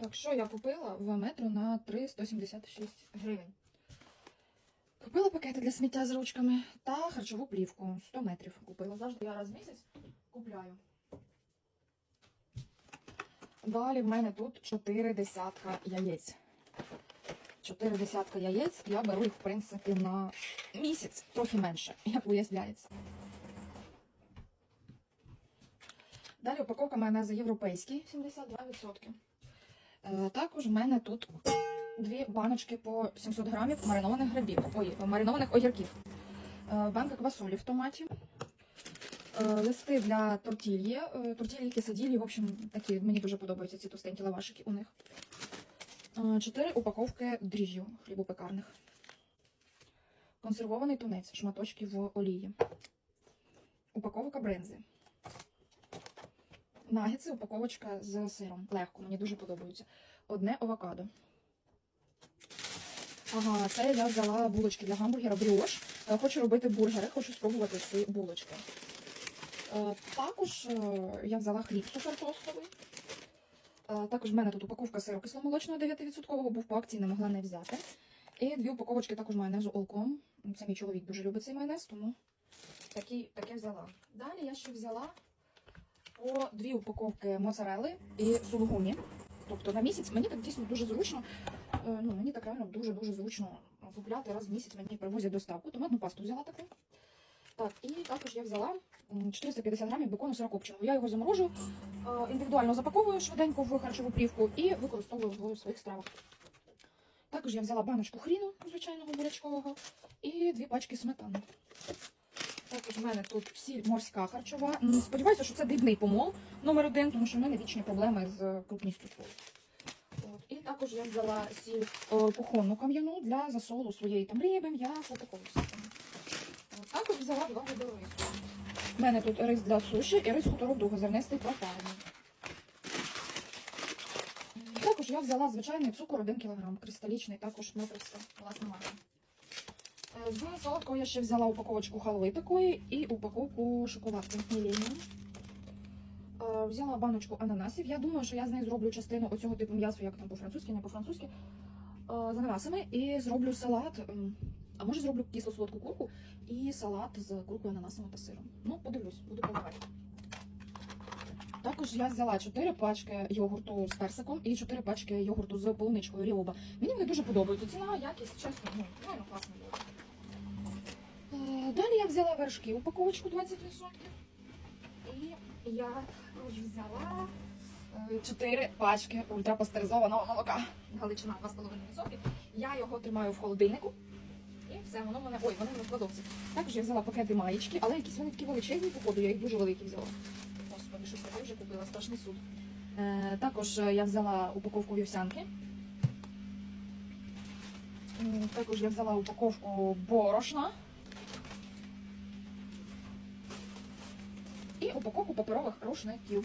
Так, що я купила в метро на 3,176 гривень. Купила пакети для сміття з ручками та харчову плівку 100 метрів. Купила. Завжди я раз в місяць купляю. Далі в мене тут 4 десятка яєць. 4 десятка яєць. Я беру їх, в принципі, на місяць, трохи менше, як виясняється. Далі упаковка майонезу європейський 72%. Е, також в мене тут дві баночки по 700 грамів маринованих грибів, ой, маринованих огірків. Е, банка квасолі в томаті. Е, листи для тортільї, тортільї, кисаділі, в общем, такі, мені дуже подобаються ці товстенькі лавашики у них. Чотири упаковки дріжджів хлібопекарних. Консервований тунець, шматочки в олії. Упаковка бринзи. Нагетси, упаковочка з сиром. Легко, мені дуже подобаються. Одне авокадо. Ага, це я взяла булочки для гамбургера бріош. Е, Хочу робити бургери, хочу спробувати ці булочки. Е, Також е, я взяла хліб сухартостовий. Е, Також в мене тут упаковка сиру кисломолочного 9% був по акції, не могла не взяти. І дві упаковочки також майонезу Олком. Це мій чоловік дуже любить цей майонез, тому такі, таке взяла. Далі я ще взяла по дві упаковки моцарели і сулугуні. Тобто на місяць мені так дійсно дуже зручно. е, Ну, мені так реально дуже-дуже зручно купляти раз в місяць мені привозять доставку. Томатну пасту взяла таку. Так, і також я взяла 450 грамів бекону сирокопченого. Я його заморожую, е, індивідуально запаковую швиденько в харчову плівку і використовую в своїх стравах. Також я взяла баночку хріну звичайного бурячкового і дві пачки сметани. Також в мене тут сіль морська харчова. М, Сподіваюся, що це дрібний помол номер один, тому що в мене вічні проблеми з крупністю солі. От. І також я взяла сіль е, кухонну кам'яну для засолу своєї там риби, м'яса, такого всякого. Також взяла два види рису. У мене тут рис для суші і рис хуторок довгозернистий пропарений. Також я взяла звичайний цукор 1 кг, кристалічний, також метрівська власна марка. Е, З солодкого я ще взяла упаковочку халви такої і упаковку шоколадки Міленіум. Е, Взяла баночку ананасів. Я думаю, що я з нею зроблю частину оцього типу м'ясу, як там по-французьки, не по-французьки, е, з ананасами. І зроблю салат. А може зроблю кисло-солодку курку і салат з куркою, ананасами та сиром. Ну, подивлюсь, буду пробувати. Також я взяла 4 пачки йогурту з персиком і 4 пачки йогурту з полуничкою Ріоба. Мені вони дуже подобаються. Ціна, якість, чесно, ну, реально класно було. Е, взяла вершки, упаковочку 20%. І я взяла 4 пачки ультрапастеризованого молока. Галичина 2,5%. Я його тримаю в холодильнику. І все, воно мене. Ой, вони в в кладовці. Також я взяла пакети маєчки, але якісь вони такі величезні, походу, я їх дуже великі взяла. Господи, щось таке вже купила, страшний суд. Е, також е, я взяла упаковку вівсянки. Також я взяла упаковку борошна. Упаковку паперових рушників.